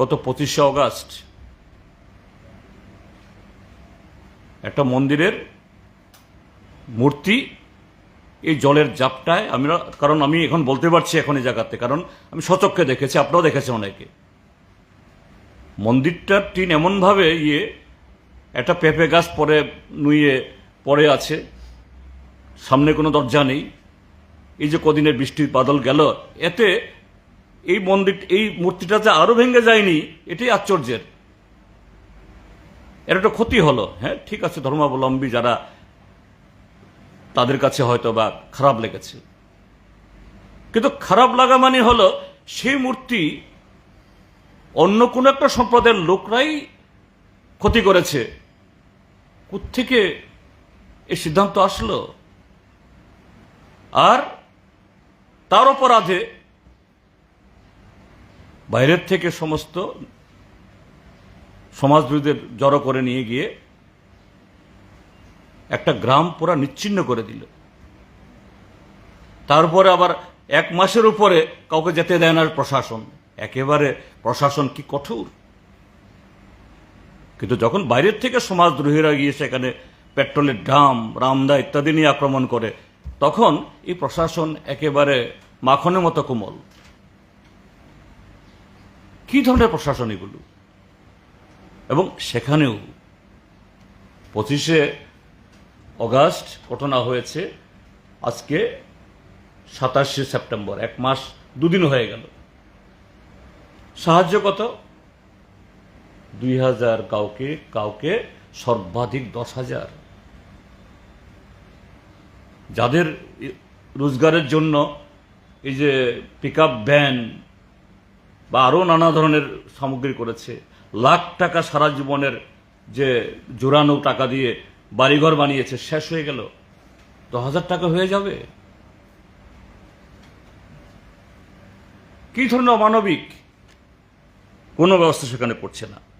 গত পঁচিশে অগাস্ট একটা মন্দিরের মূর্তি এই জলের জাপটায় আমি কারণ আমি এখন বলতে পারছি এখন এই জায়গাতে, কারণ আমি সচক্ষে দেখেছি, আপনারাও দেখেছেন অনেকে। মন্দিরটার টিন এমনভাবে ইয়ে একটা পেঁপে গাছ পরে নুয়ে পড়ে আছে, সামনে কোনো দরজা নেই। এই যে কদিনের বৃষ্টির বাদল গেল, এতে এই মন্দির, এই মূর্তিটা যে আরও ভেঙে যায়নি, এটাই আশ্চর্যের। এর একটা ক্ষতি হলো। হ্যাঁ ঠিক আছে, ধর্মাবলম্বী যারা তাদের কাছে হয়তো বা খারাপ লেগেছে। কিন্তু খারাপ লাগা মানে হলো, সেই মূর্তি অন্য কোনো একটা সম্প্রদায়ের লোকরাই ক্ষতি করেছে। থেকে এই সিদ্ধান্ত আসলো? আর তার অপরাধে বাইরের থেকে সমস্ত সমাজবিরোধীদের জড়ো করে নিয়ে গিয়ে একটা গ্রাম পুরা নিচ্ছিন্ন করে দিল। তারপরে আবার এক মাসের উপরে কাউকে যেতে দেয় না প্রশাসন। একেবারে প্রশাসন কি কঠোর? কিন্তু যখন বাইরের থেকে সমাজদ্রোহীরা গিয়ে সেখানে পেট্রোলের ড্রাম, রামদা ইত্যাদি নিয়ে আক্রমণ করে, তখন এই প্রশাসন একেবারে মাখনের মতো কোমল। কি ধরনের প্রশাসন এগুলো? এবং সেখানেও পঁচিশে অগাস্ট ঘটনা হয়েছে, আজকে সাতাশে সেপ্টেম্বর, এক মাস, দুদিন হয়ে গেল। সাহায্য কত? দুই হাজার কাউকে কাউকে সর্বাধিক দশ হাজার। যাদের রোজগারের জন্য এই যে পিক আপ ভ্যান বা আরও নানা ধরনের সামগ্রী করেছে। লাখ টাকা সারা জীবনের যে জোরানো টাকা দিয়ে বাড়িঘর বানিয়েছে, শেষ হয়ে গেল। তো হাজার টাকা হয়ে যাবে? কি ধরনের অমানবিক? কোনো ব্যবস্থা সেখানে পড়ছে না।